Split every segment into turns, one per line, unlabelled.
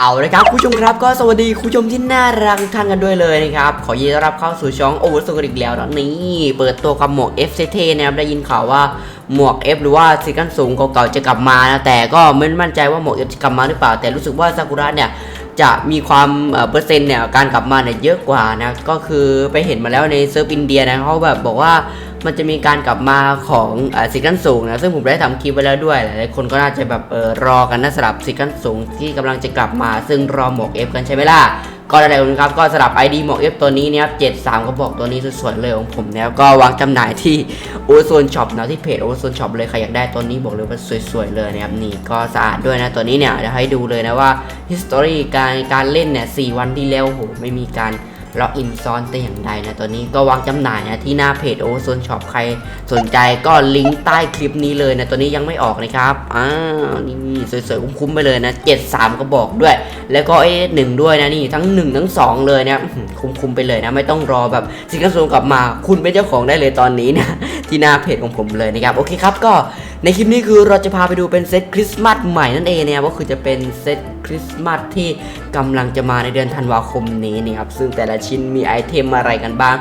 เอาเลยครับคุณผู้ชมครับก็สวัสดีคุณผู้ชมที่น่ารักทุกท่านกันด้วยเลยนะครับ ขอยินดีต้อนรับเข้าสู่ช่องโอเวอร์สกอีกแล้วนะนี่เปิดตัวกับหมวก F เท่ๆนะครับได้ยินข่าวว่าหมวก F หรือว่าซิกันสูงเก่าๆจะกลับมานะแต่ก็ไม่มั่นใจว่าหมวก F จะกลับมาหรือเปล่า แต่รู้สึกว่าซากุระเนี่ยจะมีความเอ่อเปอร์เซ็นต์เนี่ยการกลับมาเนี่ยเยอะกว่านะก็คือไปเห็นมาแล้วในเซิร์ฟอินเดียนะเขาแบบบอกว่า มันจะมีการกลับมาของซิกันสูงนะซึ่งผมได้ทำคลิปไว้แล้วด้วยหลายๆคนก็น่าจะแบบเออรอกันนะสำหรับซิกันสูงที่กำลังจะกลับมา ซึ่งรอหมวก F กันใช่ไหมล่ะก็ได้เลยครับก็สำหรับ ID หมวก F ตัวนี้เนี่ยครับ73ก็บอกตัวนี้สวยๆเลยของผมเนี่ยก็วางจำหน่ายที่โอโซนช็อปนะที่เพจโอโซนช็อปเลยใครอยากได้ตัวนี้บอกเลยว่าสวยๆเลยนะครับนี่ก็สะอาดด้วยนะตัวนี้เนี่ยเดี๋ยวให้ดูเลยนะว่า history การการเล่นเนี่ย4วันที่แล้วโหไม่มีการ ล็อกอินซ้อนแต่อย่างใดนะตัวนี้ก็วางจำหน่ายนะที่หน้าเพจโอโซนช็อปใครสนใจก็ลิงก์ใต้คลิปนี้เลยนะตัวนี้ยังไม่ออกนะครับอ้าวนี่สวยๆคุ้มๆไปเลยนะ 73 ก็บอกด้วย แล้วก็เอหนึ่งด้วยนะนี่ทั้ง 1 ทั้ง 2 เลยนะคุ้มๆไปเลยนะ ไม่ต้องรอแบบสินค้าส่งกลับมา คุณเป็นเจ้าของได้เลยตอนนี้นะที่หน้าเพจของผมเลยนะครับโอเคครับก็ ในคลิปนี้คือเราจะพาไปดูเป็นเซตคริสต์มาสใหม่นั่นเองเนะครับก็คือจะเป็นเซตคริสต์มาสที่กำลังจะมาในเดือนธันวาคมนี้นะครับซึ่งแต่ละชิ้นมีไอเทมอะไรกันบ้าง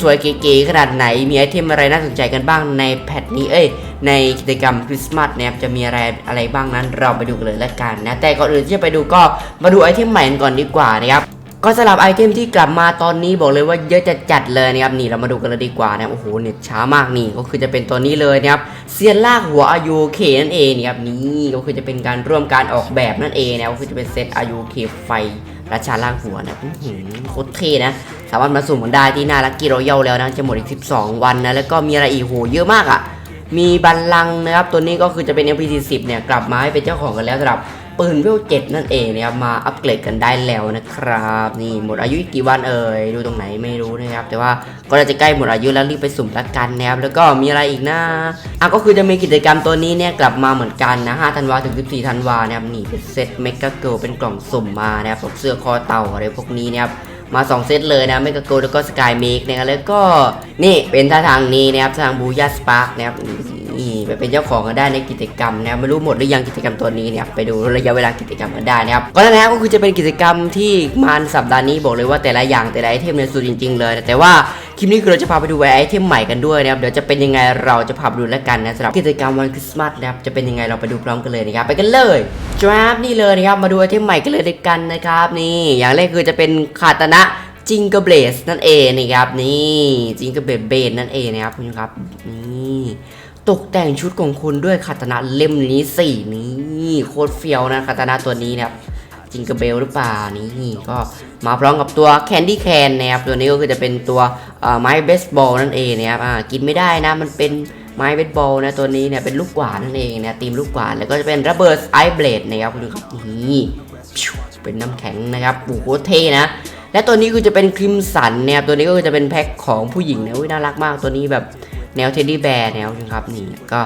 สวยๆเก๋ๆขนาดไหนมีไอเทมอะไรน่าสนใจกันบ้างในแพทนี้เอ้ยในกิจกรรมคริสต์มาสนะครับจะมีอะไรอะไรบ้างนั้นเราไปดูกันเลยละกันนะแต่ก่อนอื่นที่จะไปดูก็มาดูไอเทมใหม่กันก่อนดีกว่านะครับ ก็สำหรับไอเทมที่กลับมาตอนนี้บอกเลยว่าเยอะจะจัดเลยนะครับนี่เรามาดูกันเลยดีกว่านะโอ้โหเน็ตช้ามากนี่ก็คือจะเป็นตัวนี้เลยนะครับเซียนลากหัวอายุเคนั่นเองนะครับนี่ก็คือจะเป็นการร่วมการออกแบบนั่นเองนะก็คือจะเป็นเซตอายุเคไฟราชาล่างหัวนะอื้อหือโคตรเท่นะ สามารถมาสุ่มกันได้ที่หน้าลักกี้รอยัลแล้วนะจะหมดอีก 12 วันนะแล้วก็มีอะไรอีกโหเยอะมากอะ่ะมีบัลลังนะครับตัวนี้ก็คือจะเป็น MP 10เนี่ยกลับมาให้เป็นเจ้าของกันแล้วสำหรับ ปืนเวลเจ็ดนั่นเองนะครับมาอัปเกรดกันได้แล้วนะครับนี่หมดอายุอีกกี่วันเอ่ยดูตรงไหนไม่รู้นะครับ แต่ว่าก็จะใกล้หมดอายุแล้วรีบไปสุ่มละกันนะครับแล้วก็มีอะไรอีกนะอะก็คือจะมีกิจกรรมตัวนี้เนี่ยกลับมาเหมือนกันนะ5ธันวาถึง14ธันวานะครับนี่เป็นเซตเมกะเกิลเป็นกล่องสุ่มมานะครับพวกเสื้อคอเต่าอะไรพวกนี้นะครับมา 2 เซตเลยนะเมกะโกแล้วก็สกายเมกนะครับแล้วก็นี่เป็นท่าทางนี้นะครับทางบูยาสปาร์กนะครับ นี่ไปเป็นเจ้าของกันได้ในกิจกรรมนะครับไม่รู้หมดหรือยังกิจกรรมตัวนี้เนี่ยไปดูระยะเวลากิจกรรมกันได้นะครับก็นั่นนะครับก็คือจะเป็นกิจกรรมที่มันสัปดาห์นี้บอกเลยว่าแต่ละอย่างแต่ละไอเทมเนี่ยสุดจริง ๆ เลย แต่ว่าคลิปนี้คือเราจะพาไปดูไอเทมใหม่กันด้วยนะครับเดี๋ยวจะเป็นยังไงเราจะพาไปดูแล้วกันนะสำหรับกิจกรรมวันคริสต์มาสนะครับจะเป็นยังไงเราไปดูพร้อมกันเลยนะครับไปกันเลยครับนี่เลยนะครับมาดูไอเทมใหม่กันเลยด้วยกันนะครับนี่อย่างแรกคือจะเป็นคาตนะจิงเกเบลสนั่นเองนะครับนี่จิงเกอร์เบสเบสนั่นเองนะครับคุณผู้ชมครับนี่ ตกแต่งชุดของคุณด้วยคาตานะเล่มนี้สีนี่โคตรเฟี้ยวนะคาตานะตัวนี้นะครับจิงเกร์เบลหรือเปล่านี่ก็มาพร้อมกับตัวแคนดี้แคนนะครับตัวนี้ก็คือจะเป็นตัวไม้เบสบอลนั่นเองนะครับอ่ากินไม่ได้นะมันเป็นไม้เบสบอลนะตัวนี้เนี่ยเป็นลูกกวาดนั่นเองนะตีมลูกกวาดแล้วก็จะเป็นระเบิดไอเบลดนะครับคุณดูครับนี่เป็นน้ำแข็งนะครับโอ้โหเท่นะและตัวนี้คือจะเป็นคริมสันนะครับตัวนี้ก็จะเป็นแพ็คของผู้หญิงนะอุยน่ารักมากตัวนี้แบบ แนวเทดดี้แบร์แนวนะครับนี่ก็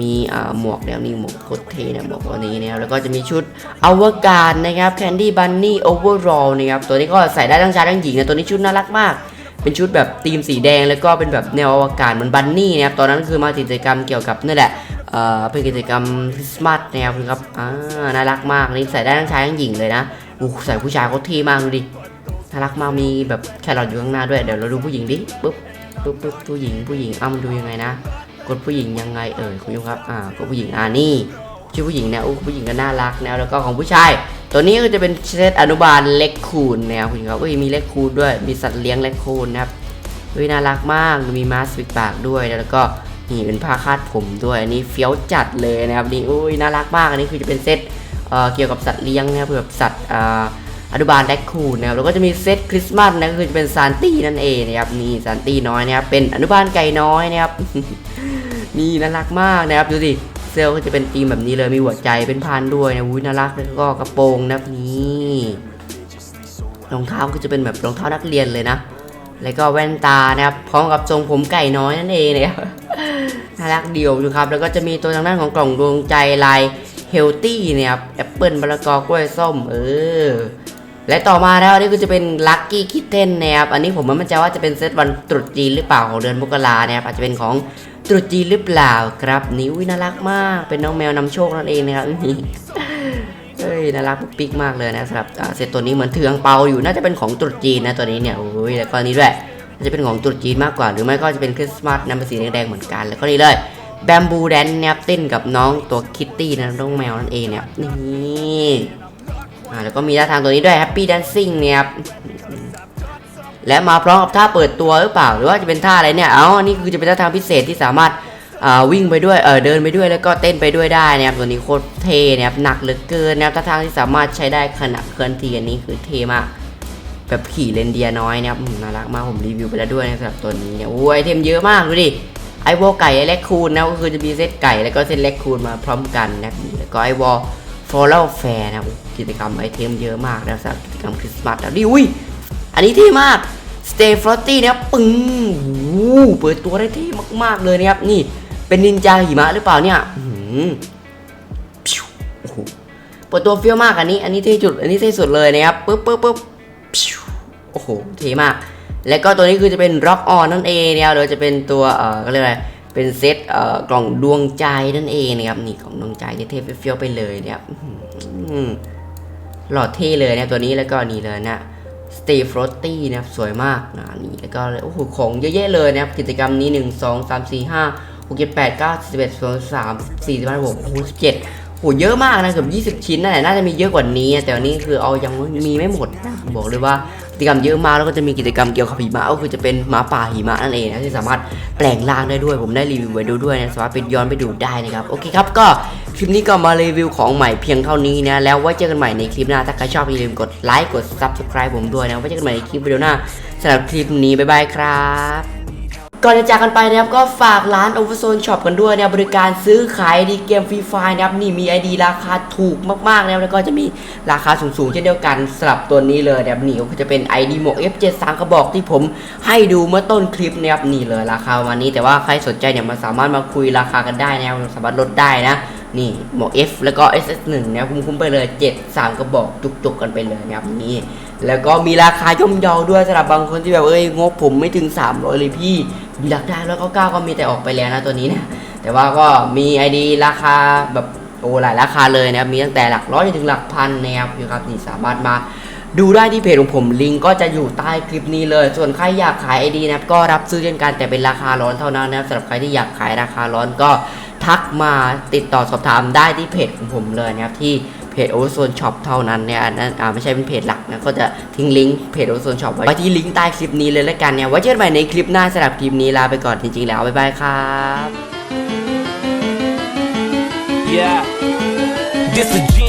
มีหมวกแนวนี้หมวกโคตรเท่นะหมวกตัวนี้นะครับแล้วก็จะมีชุดอวกาศนะครับแคนดี้บันนี่โอเวอร์รอลนะครับตัวนี้ก็ใส่ได้ทั้งชายทั้งหญิงนะตัวนี้ชุดน่ารักมาก เป็นชุดแบบธีมสีแดงแล้วก็เป็นแบบแนวอวกาศเหมือนบันนี่นะครับตอนนั้นคือมากิจกรรมเกี่ยวกับนั่แหละเอ่อเป็นกิจกรรมคริสต์มาสนะครับคุณครับอ่าน่ารักมากนี่ใส่ได้ทั้งชายทั้งหญิงเลยนะอู้ใส่ผู้ชายเขาเท่มากดูดิน่ารักมากมีแบบแครอทอยู่ข้างหน้าด้วยเดี๋ยวเราดูผู้หญิงดิปุ๊บ ปุ๊บปุ๊บผู้หญิงผู้หญิงอ้ามันดูยังไงนะ กดผู้หญิงยังไงเอ่ยคุณผู้ชมครับอ่ากดผู้หญิงอ่านี่ชื่อผู้หญิงนี่ยอู้ผู้หญิงก็น่ารักนะแล้วก็ของผู้ชาย ตัวนี้ก็จะเป็นเซตอนุบาลเล็กคูนนะครับคุณผู้ชมครับก็มีเล็กคูนด้วยมีสัตว์เลี้ยงเล็กคูนนะครับเฮ้ยน่ารักมากมีมาสปิดปากด้วยแล้วก็นี่เป็นผ้าคาดผมด้วยอันนี้เฟี้ยวจัดเลยนะครับนี่อุ้ยน่ารักมากอันนี้คือจะเป็นเซตเอ่อเกี่ยวกับสัตว์เลี้ยงนะครับแบบสัตว์อ่า อนุบาลแดกคูนนะครับแล้วก็จะมีเซตคริสต์มาสนะก็คือจะเป็นซานตี้นั่นเองนะครับนี่ซานตี้น้อยนะครับเป็นอนุบาลไก่น้อยนะครับนี่น่ารักมากนะครับดูสิเซลก็จะเป็นธีมแบบนี้เลยมีหัวใจเป็นพันด้วยนะวุ้ยน่ารักแล้วก็กระโปรงนับนี่รองเท้าก็จะเป็นแบบรองเท้านักเรียนเลยนะ แล้วก็แว่นตานะครับพร้อมกับทรงผมไก่น้อยนั่นเองนะครับน่ารักเดียวดูครับ แล้วก็จะมีตัวทางด้านของกล่องดวงใจลายเฮลตี้เนี่ยครับแอปเปิลมะละกอกล้วยส้ม เออ และต่อมาแล้วนนี้ก็จะเป็นลัคกี้คิทเทนนะครับ อันนี้ผมไม่มั่นใจว่าจะเป็นเซตวันตรุษจีนหรือเปล่าของเดือนมกรานะครับ อาจจะเป็นของตรุษจีนหรือเปล่าครับนิ้วน่ารักมาก เป็นน้องแมวนำโชคนั่นเองนะครับนี่เฮ้ยน่ารักปุ๊กปิ๊กมากเลยนะสำหรับเซตตัวนี้เหมือนถืองเปาอยู่น่าจะเป็นของตรุษจีนนะตัวนี้เนี่ยโอ้ยแล้วก็นี่ด้วยน่าจะเป็นของตรุษจีนมากกว่า หรือไม่ก็จะเป็นคริสต์มาสนะเป็นสีแดงๆเหมือนกันแล้วก็นี่เลยแบมบูแดนเนี่ยเต้นกับน้องตัวคิตตี้นะน้องแมวนั่นเองเนี่ยนี่ อ่าแล้วก็มีท่าทางตัวนี้ด้วยแฮปปี้แดนซิ่งเนี่ยครับและมาพร้อมกับท่าเปิดตัวหรือเปล่า หรือว่าจะเป็นท่าอะไรเนี่ย เอ้าอันนี้คือจะเป็นท่าทางพิเศษที่สามารถอ่าวิ่งไปด้วยเออเดินไปด้วยแล้วก็เต้นไปด้วยได้นะครับตัวนี้โคตรเท่นะครับหนักเหลือเกินนะครับท่าทางที่สามารถใช้ได้ขณะเคลื่อนที่อันนี้คือเท่มากแบบขี่เลนเดียน้อยนะครับน่ารักมากผมรีวิวไปแล้วด้วยนะสำหรับตัวนี้เนี่ยโอ้ยเทมเยอะมากดูดิไอวอลไก่ไอแลคคูนนะก็คือจะมีเซตไก่แล้วก็เซตแลคคูนมาพร้อมกันนะครับแล้วก็ไอวอล ฟอลเลแฟร์นะกิจกรรมไอเทมเยอะมากนะสำหรับกิจกรรมคริสต์มาสแล้วดิอุ้ยอันนี้เท่มาก Stay Frosty นะครับปึ้งโอ้เปิดตัวได้เท่มากๆเลยนะครับ นี่เป็นนินจาหิมะหรือเปล่าเนี่ยหือพิวโอ้โหเปิดตัวเฟี้ยวมากอันนี้ อันนี้เท่จุด อันนี้เท่สุดเลยนะครับปึ๊บปึ๊บปึ๊บพิวโอ้โหเท่มาก แล้วก็ตัวนี้คือจะเป็น Rock On นั่นเองนะครับโดยจะเป็นตัวเอ่อก็เรียกอะไร เป็นเซตเอ่อกล่องดวงใจนั่นเองนะครับนี่กล่องดวงใจเท่ๆเฟี้ยวๆไปเลยนะครับหล่อเท่เลยนะตัวนี้แล้วก็นี่เลยนะ Stay Frosty นะครับสวยมากนะนี่แล้วก็โอ้โหของเยอะแยะเลยนะครับกิจกรรมนี้ 1 2 3 4 5 6 7 8 9 11 12 13 14 15 16โอ้โห17โหเยอะมากนะเกือบ20 ชิ้นนั่นแหละน่าจะมีเยอะกว่านี้ แต่วันนี้คือเอายังมีไม่หมดนะบอกเลยว่า กิจกรรมเยอะมากแล้วก็จะมีกิจกรรมเกี่ยวกับหิมะก็คือจะเป็นหมาป่าหิมะนั่นเองนะที่สามารถแปลงร่างได้ด้วย ผมได้รีวิวไว้ดูด้วยนะสามารถไปย้อนไปดูได้นะครับโอเคครับก็คลิปนี้ก็มารีวิวของใหม่เพียงเท่านี้นะแล้วไว้เจอกันใหม่ในคลิปหน้าถ้าใครชอบอย่าลืมกดไลค์กด subscribe ผมด้วยนะไว้เจอกันใหม่ในคลิปวิดีโอหน้าสำหรับคลิปนี้บ๊ายบายครับ ก่อนจะจากกันไปนะครับก็ฝากร้าน Overzone Shop กันด้วยนะรบบริการซื้อขายดีเกมฟรีไฟนะครับนี่มี ID ราคาถูกมากๆนะครับแล้วก็จะมีราคาสูงๆเช่นเดียวกันสลับตัวนี้เลยนะครับนี่ก็จะเป็น ID หมวก F73 กระบอกที่ผมให้ดูเมื่อต้นคลิปนะครับนี่เลยราคาวันนี้แต่ว่าใครสนใจเนี่ยมาสามารถมาคุยราคากันได้นะครับสามารถลดได้นะ นี่หมวก F แล้วก็ SS1 นะครับคุ้มไปเลย 7 3 กระบอกจุกๆกันไปเลยนะครับนี่แล้วก็มีราคาย่อมเยาด้วยสำหรับบางคนที่แบบเอ้ยงบผมไม่ถึง 300 เลยพี่มีหลักได้แล้วก็เก้าก็มีแต่ออกไปแล้วนะตัวนี้นี่ยแต่ว่าก็มี ID ราคาแบบโอ้หลายราคาเลยนะครับมีตั้งแต่หลักร้อยจนถึงหลักพันนะครับอยู่ครับนี่สามารถมาดูได้ที่เพจของผมลิงก์ก็จะอยู่ใต้คลิปนี้เลย ส่วนใครอยากขาย ID นะครับก็รับซื้อเช่นกันแต่เป็นราคาร้อนเท่านั้นนะครับสำหรับใครที่อยากขายราคาร้อนก็ ทักมาติดต่อสอบถามได้ที่เพจของผมเลยนะครับที่เพจโอเวอร์โซนช็อปเท่านั้นเนี่ยอันนั้นอ่าไม่ใช่เป็นเพจหลักนะก็จะทิ้งลิงก์เพจ Overzone Shop ไว้ไว้ที่ลิงก์ใต้คลิปนี้เลยแล้วกันเนี่ยไว้เจอกันใหม่ในคลิปหน้าสำหรับคลิปนี้ลาไปก่อนจริงๆแล้วบ๊ายบายครับ
Yeah. This is